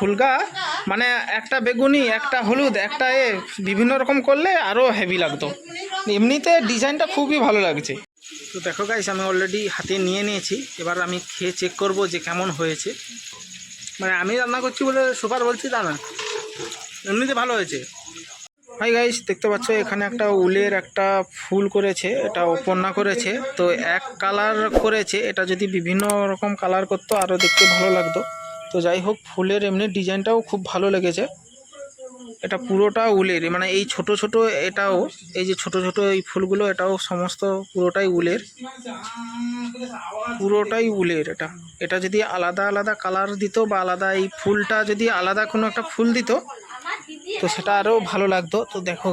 ফুলকা মানে একটা বেগুনি, একটা হলুদ, একটা এ, বিভিন্ন রকম করলে আরও হেভি লাগতো। এমনিতে ডিজাইনটা খুবই ভালো লাগছে। তো দেখো গাইস আমি অলরেডি হাতে নিয়ে নিয়েছি। এবার আমি খেয়ে চেক করব যে কেমন হয়েছে। মানে আমি রান্না করছি বলে সুপার বলছি তা না। এমনিতে ভালো হয়েছে। হাই গাইস দেখতে পাচ্ছ এখানে একটা উলের একটা ফুল করেছে, এটা ওপন্না করেছে। তো এক কালার করেছে, এটা যদি বিভিন্ন রকম কালার করতো আরও দেখতে ভালো লাগতো। তো যাই হোক, ফুলের এমনি ডিজাইনটাও খুব ভালো লেগেছে। এটা পুরোটা উলের মানে এই ছোট ছোট এটাও, এই যে ছোট ছোট এই ফুলগুলো, এটাও সমস্ত পুরোটাই উলের। পুরোটাই উলের এটা। এটা যদি আলাদা আলাদা কালার দিত বা আলাদা এই ফুলটা যদি আলাদা কোনো একটা ফুল দিত, তো সেটা আরও ভালো লাগতো। তো দেখো,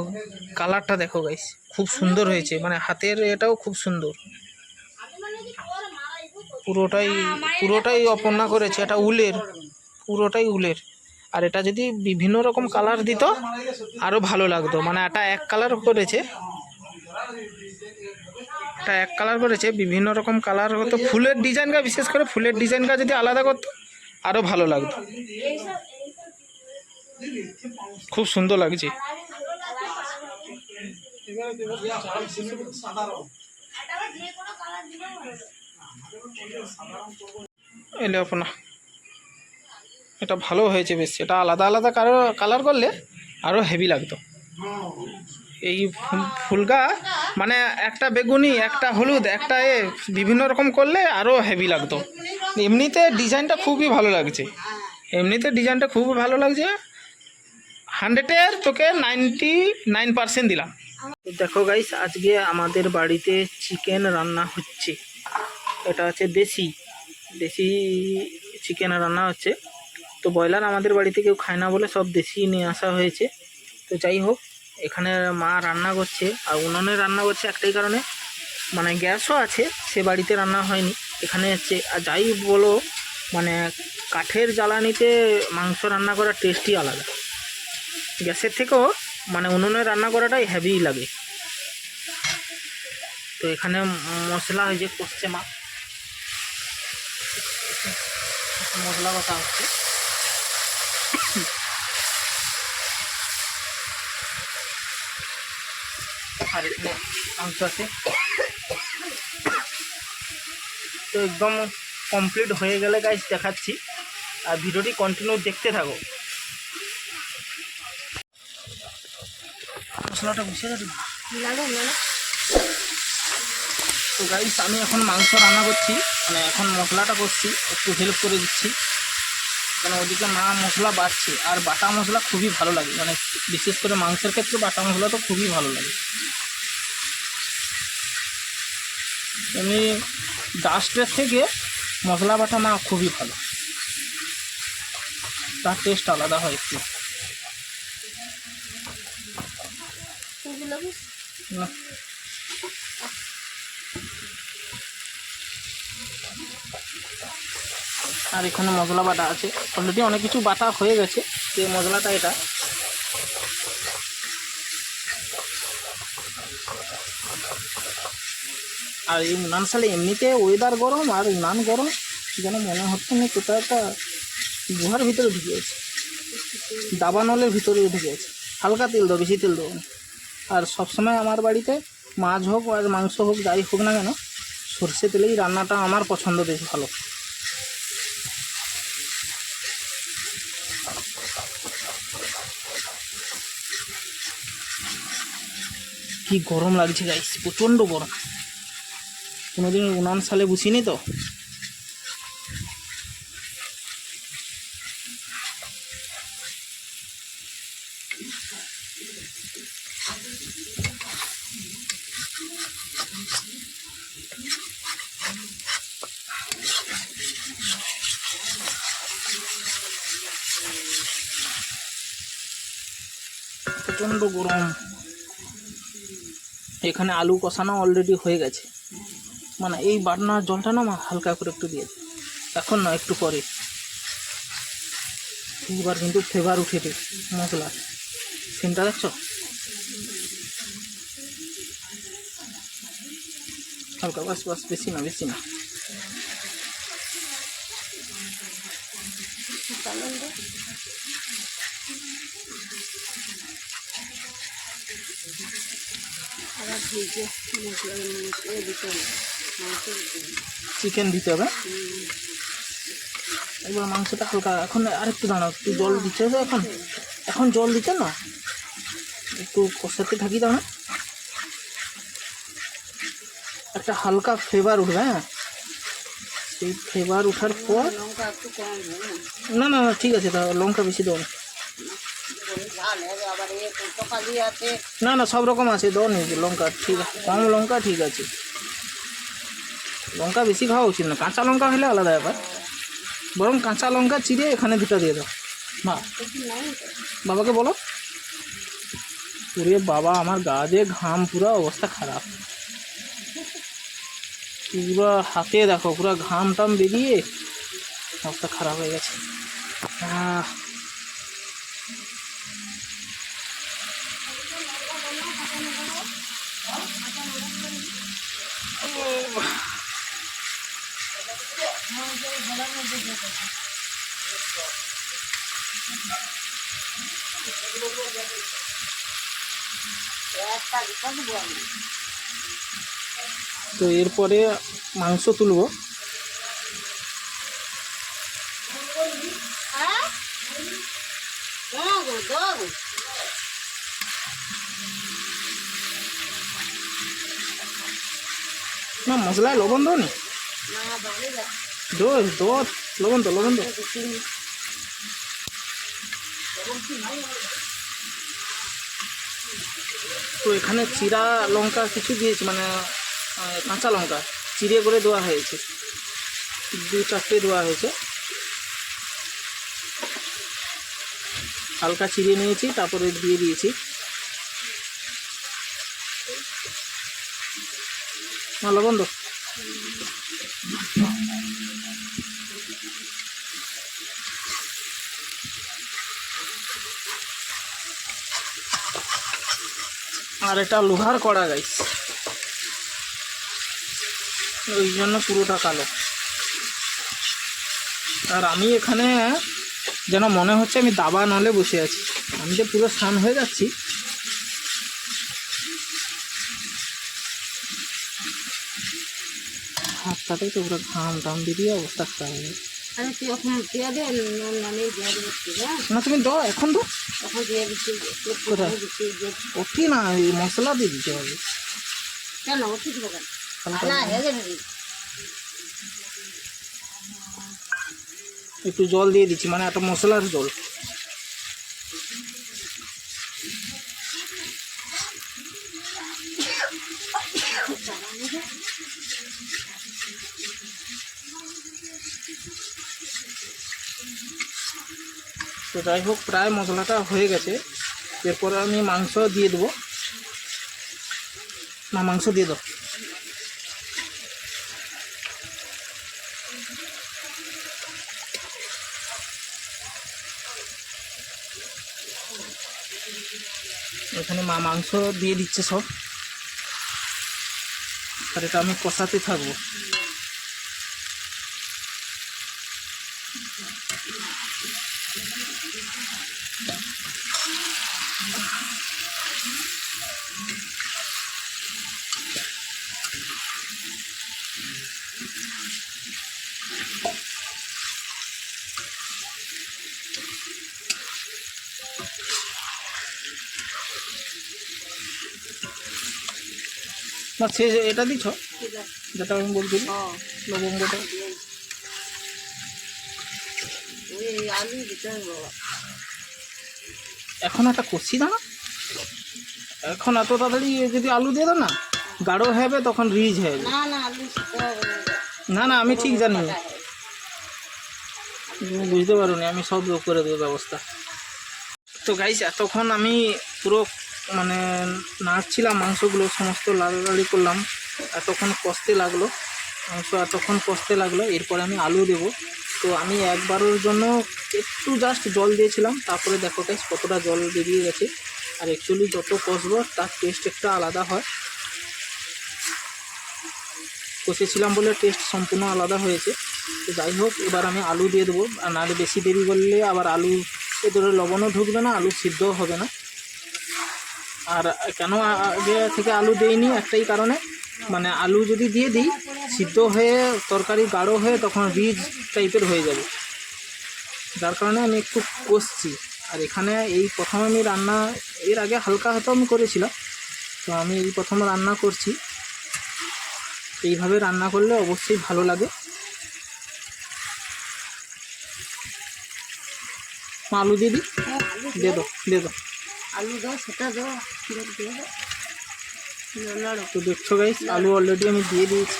কালারটা দেখো গাইস খুব সুন্দর হয়েছে। মানে হাতের এটাও খুব সুন্দর। পুরোটাই পুরোটাই অপর্ণা করেছে এটা উলের পুরোটাই উলের। আর এটা যদি বিভিন্ন রকম কালার দিত আরও ভালো লাগতো। মানে এটা এক কালার করেছে। এটা এক কালার করেছে বিভিন্ন রকম কালার হতো। ফুলের ডিজাইনটা বিশেষ করে ফুলের ডিজাইনটা যদি আলাদা করতো আরও ভালো লাগতো। খুব সুন্দর লাগছে। এলে আপনা এটা ভালো হয়েছে বেশ, এটা আলাদা আলাদা কারও কালার করলে আরও হেভি লাগতো। এই ফু- ফুলকা মানে একটা বেগুনি, একটা হলুদ, একটা এ, বিভিন্ন রকম করলে আরও হেভি লাগতো। এমনিতে ডিজাইনটা খুবই ভালো লাগছে। এমনিতে ডিজাইনটা খুবই ভালো লাগছে। হান্ড্রেডের তোকে নাইনটি নাইন পার্সেন্ট দিলাম। দেখো গাইস আজকে আমাদের বাড়িতে চিকেন রান্না হচ্ছে। এটা হচ্ছে দেশি দেশি চিকেন রান্না হচ্ছে। তো ব্রয়লার আমাদের বাড়িতে কেউ খায় না বলে সব দেশি নিয়ে আসা হয়েছে। তো যাই হোক, এখানে মা রান্না করছে আর উনুনে রান্না করছে একটাই কারণে। মানে গ্যাসও আছে, সে বাড়িতে রান্না হয়নি। এখানে হচ্ছে, আর যাই বলো মানে কাঠের জ্বালানিতে মাংস রান্না করার টেস্টই আলাদা। গ্যাসের থেকেও মানে উনুনে রান্না করাটাই হেভি লাগে। তো এখানে মশলা ওই যে করছে মা। মশলা কষা হচ্ছে। আর এখানে মাংস আছে। তো একদম কমপ্লিট হয়ে গেলে গাইস দেখাচ্ছি। আর ভিডিওটি কন্টিনিউ দেখতে থাকো। মশলাটা বুঝে গেছে তো গাইস আমি এখন মাংস রান্না করছি। মানে এখন মশলাটা করছি একটু হেল্প করে দিচ্ছি। কারণ ওদিকে মা মশলা বাড়ছে আর বাটা মশলা খুবই ভালো লাগে। মানে বিশেষ করে মাংসের ক্ষেত্রে বাটা মশলা তো খুবই ভালো লাগে। এমনি ডাস্টের থেকে মশলা বাটা মা খুবই ভালো। তার টেস্ট আলাদা হয় একটু। না। আর এখানে মশলা বাটা আছে। অলরেডি অনেক কিছু বাটা হয়ে গেছে। যে মশলাটা এটা। আর এই উনান সালে এমনিতে ওয়েদার গরম আর উনান গরম, যেন মনে হচ্ছে না কোথাও একটা গুহার ভিতরে ঢুকে আছে দাবানলের ভিতরে ঢুকে আছে হালকা তেল দেবো বেশি তেল দেবো আর সবসময় আমার বাড়িতে মাছ হোক আর মাংস হোক, যাই হোক না কেন, সর্ষে তেলেই রান্নাটা আমার পছন্দ বেশ ভালো। কি গরম লাগছে গাইস প্রচণ্ড গরম। কোনোদিন উনান সালে বুঝিনি তো? প্রচণ্ড গরম। এখানে আলু কষানো অলরেডি হয়ে গেছে। মানে এই বাটনার জলটা না হালকা করে একটু দিয়ে এখন না, একটু পরে। এইবার কিন্তু ফ্লেভার উঠেছে মশলা। সিনটা দেখছ? হালকা বাস বাস, বেশি না বেশি না আবার ভেজে মশলা এ দিতে হবে মাংস দিতে হবে চিকেন দিতে হবে। এবার মাংসটা হালকা এখন আরেকটু দাঁড়াও একটু জল দিচ্ছে তো এখন। এখন জল দিতে না? একটু কষাতে থাকি দাও না একটা হালকা ফ্লেভার উঠবে হ্যাঁ? সেই ফ্লেভার ওঠার পর হবে না না না, ঠিক আছে তা লঙ্কা বেশি দেবো না। হবে না না, সব রকম আছে, দো নি লঙ্কা ঠিক আছে কম লঙ্কা ঠিক আছে। লঙ্কা বেশি খাওয়া উচিত না, কাঁচা লঙ্কা হলে আলাদা ব্যাপার। বরং কাঁচা লঙ্কা চিড়ে এখানে দুটো দিয়ে দাও। মা নাই বাবাকে বলো। ওরে বাবা, আমার গা দিয়ে ঘাম, পুরো অবস্থা খারাপ। পুরো হাতে দেখো, পুরো ঘাম টাম বেরিয়ে অবস্থা খারাপ হয়ে গেছে। আহ একটা দিতে দেবো আমি তো এরপরে মাংস তুলবো। না মশলায় লবণ দাও নি না বাড়ি যা দো দো লবণ তো লবণ তো তো এখানে চিরা লঙ্কা কিছু দিয়েছি মানে কাঁচা লঙ্কা। চিড়ে করে দেওয়া হয়েছে। দু চারটে দেওয়া হয়েছে। হালকা চিড়ে নিয়েছি, তারপরে দিয়ে দিয়েছি। না, লবণ তো আর এটা লোহার কড়া গাইস ওই জন্য পুরোটা কালো। আর আমি এখানে যেন মনে হচ্ছে আমি দাবা নলে বসে আছি। আমি যে পুরো স্নান হয়ে যাচ্ছি। হাতটাতে তো পুরো ঘাম টাম বেরিয়ে অবস্থা খারাপ তুই এখন দিয়ে দে নুন নামে দিয়ে দিচ্ছি না তুমি দাও এখন তো এখন দিয়ে দিচ্ছি কোথায়? দিচ্ছি না এই মশলা দিয়ে দিতে হবে। কেন? না একটু জল দিয়ে দিচ্ছি মানে একটা মশলার জল। যাই হোক, প্রায় মশলাটা হয়ে গেছে। এরপরে আমি মাংস দিয়ে দেবো। না, মাংস দিয়ে দাও। এখানে মা মাংস দিয়ে দিচ্ছে সব। আর এটা আমি কষাতে থাকব। না সে এটা দিছ যেটা আমি বলছি লবঙ্গটা। এখন একটা কষি দাঁড়া। এখন এত তাড়াতাড়ি যদি আলু দিয়ে দাও না গাঢ় হবে তখন রিজ হবে না না না। না আমি ঠিক জানি। তুমি বুঝতে পারো আমি সব করে দেবো ব্যবস্থা। তো গাইস এতক্ষণ আমি পুরো মানে নাড়ছিলাম মাংসগুলো, সমস্ত লাড়ালাড়ি করলাম। এতক্ষণ কষতে লাগল, মাংস এতক্ষণ কষতে লাগল, এরপরে আমি আলু দেব। তো আমি একবারের জন্য একটু জাস্ট জল দিয়েছিলাম, তারপরে দেখো গাইস কতটা জল বেরিয়ে গেছে। আর অ্যাকচুয়ালি যত কষবো, তার টেস্ট একটা আলাদা হয়। কষেছিলাম বলে টেস্ট সম্পূর্ণ আলাদা হয়েছে। তো যাই হোক, এবার আমি আলু দিয়ে দেবো। আর নাহলে বেশি দেরি করলে আবার আলু এদের লবণও ঢুকবে না, আলু সিদ্ধও হবে না। আর কেন আগে থেকে আলু দেইনি? একটাই কারণে। মানে আলু যদি দিয়ে দিই সিদ্ধ হয়ে তরকারি গাঢ় হয়ে তখন রিচ টাইপের হয়ে যাবে। যার কারণে আমি একটু কষছি। আর এখানে এই প্রথম আমি রান্না এর আগে হালকা হয়তো আমি করেছিলাম। তো আমি এই প্রথম রান্না করছি। এইভাবে রান্না করলে অবশ্যই ভালো লাগে। আলু দিয়ে দিই? দাও দিয়ে দাও। আলু দাও সেটা দাও দিয়ে দাও তো দেখছ গাইস আলু অলরেডি আমি দিয়ে দিয়েছি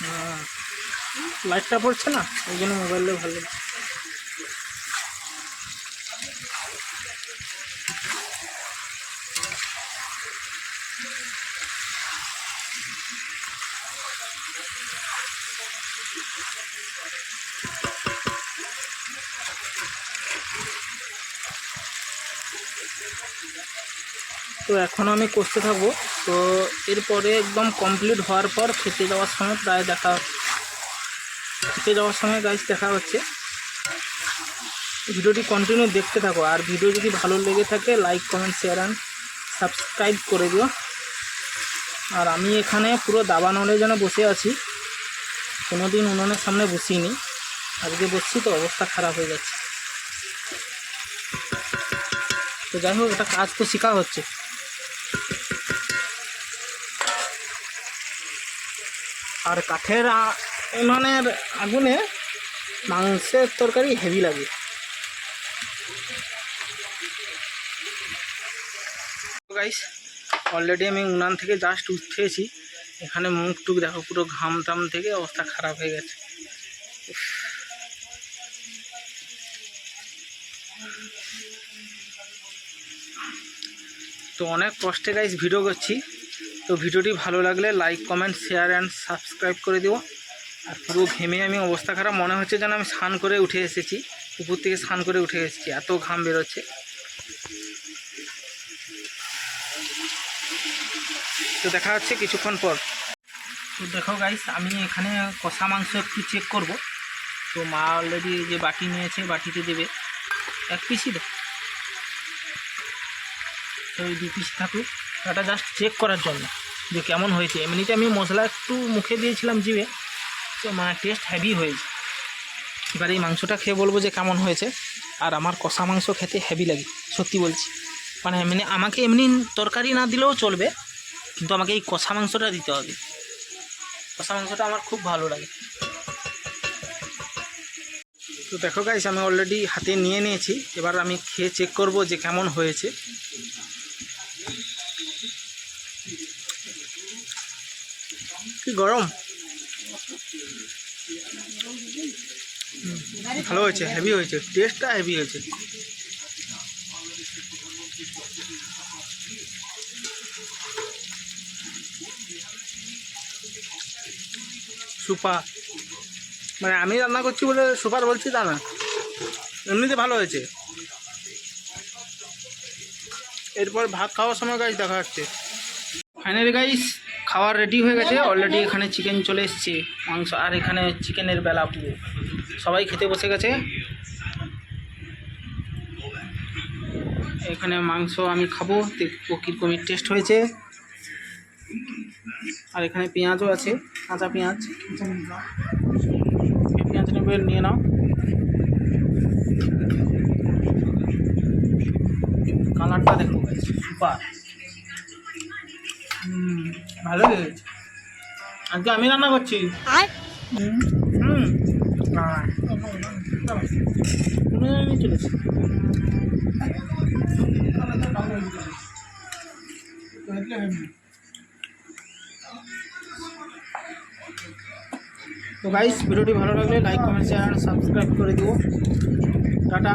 হ্যাঁ। লাইটটা পড়ছে না ওই জন্য মোবাইলে ভালো লাগছে। তো এখন আমি করতে থাকব। তো এরপরে একদম কমপ্লিট হওয়ার পর খেতে যাওয়ার সময় প্রায় দেখা খেতে যাওয়ার সময় গাছ দেখা হচ্ছে। ভিডিওটি কন্টিনিউ দেখতে থাকো। আর ভিডিও যদি ভালো লেগে থাকে like comment share and subscribe করে দিও। আর আমি এখানে পুরো দাবা নলে যেন বসে আছি। কোনো দিন উনুনের সামনে বসিনি। আজকে বসছি তো অবস্থা খারাপ হয়ে যাচ্ছে। তো যাই হোক এটা কাজ তো শেখা হচ্ছে। আর কাঠের উনানের আগুনে মাংসের তরকারি হেভি লাগে। গাইস অলরেডি আমি উনান থেকে জাস্ট উঠেছি। এখানে মুখ টুক দেখো, পুরো ঘাম টাম থেকে অবস্থা খারাপ হয়ে গেছে। তো অনেক কষ্টে গাইস ভিডিও করছি। তো ভিডিওটি ভালো লাগলে like comment share and subscribe করে দিও। আর পুরো ঘেমে আমি অবস্থা খারাপ, মনে হচ্ছে যেন আমি স্নান করে উঠে এসেছি। উপর থেকে স্নান করে উঠে এসেছি, এত ঘাম বেরোচ্ছে। তো দেখা হচ্ছে কিছুক্ষণ পর। তো দেখো গাইস আমি এখানে কষা মাংস একটু চেক করব। তো মা অলরেডি যে বাটি নিয়েছে, বাটিতে দেবে। এক পিসই দেয় তো ওই দু পিস থাকুক। এটা জাস্ট চেক করার জন্য। যে কেমন হয়েছে। এমনিতে আমি মশলা একটু মুখে দিয়েছিলাম জিভে। তো মানে টেস্ট হেভি হয়েছে। এবার এই মাংসটা খেয়ে বলব যে কেমন হয়েছে। আর আমার কষা মাংস খেতে হেভি লাগে। সত্যি বলছি। মানে এমনি আমাকে এমনি তরকারি না দিলেও চলবে, কিন্তু আমাকে এই কষা মাংসটা দিতে হবে। কষা মাংসটা আমার খুব ভালো লাগে। তো দেখো গাইস আমি অলরেডি হাতে নিয়ে নিয়েছি। এবার আমি খেয়ে চেক করব যে কেমন হয়েছে। কি গরম? ভালো হয়েছে হেভি হয়েছে টেস্টটা হেভি হয়েছে। সুপার মানে আমি রান্না করছি বলে সুপার বলছি তা না। এমনিতে ভালো হয়েছে। এরপর ভাত খাওয়ার সময় গাইস দেখা যাচ্ছে। ফাইনালি গাইস খাওয়ার রেডি হয়ে গেছে। অলরেডি এখানে চিকেন চলে এসছে। মাংস আর এখানে চিকেনের বেলা পুরো সবাই খেতে বসে গেছে। এখানে মাংস আমি খাব। দেখব কীরকমের টেস্ট হয়েছে। আর এখানে পেঁয়াজও আছে। কাঁচা পেঁয়াজ। এই পেঁয়াজ নেবে নিয়ে নাও। কালারটা দেখো সুপার। ভালো লেগেছে আজকে আমি রান্না করছি। হুম। হুম। হ্যাঁ আমি চলেছি তো গাইস ভিডিওটি ভালো লাগলে লাইক কমেন্ট শেয়ার সাবস্ক্রাইব করে দেবো টাটা।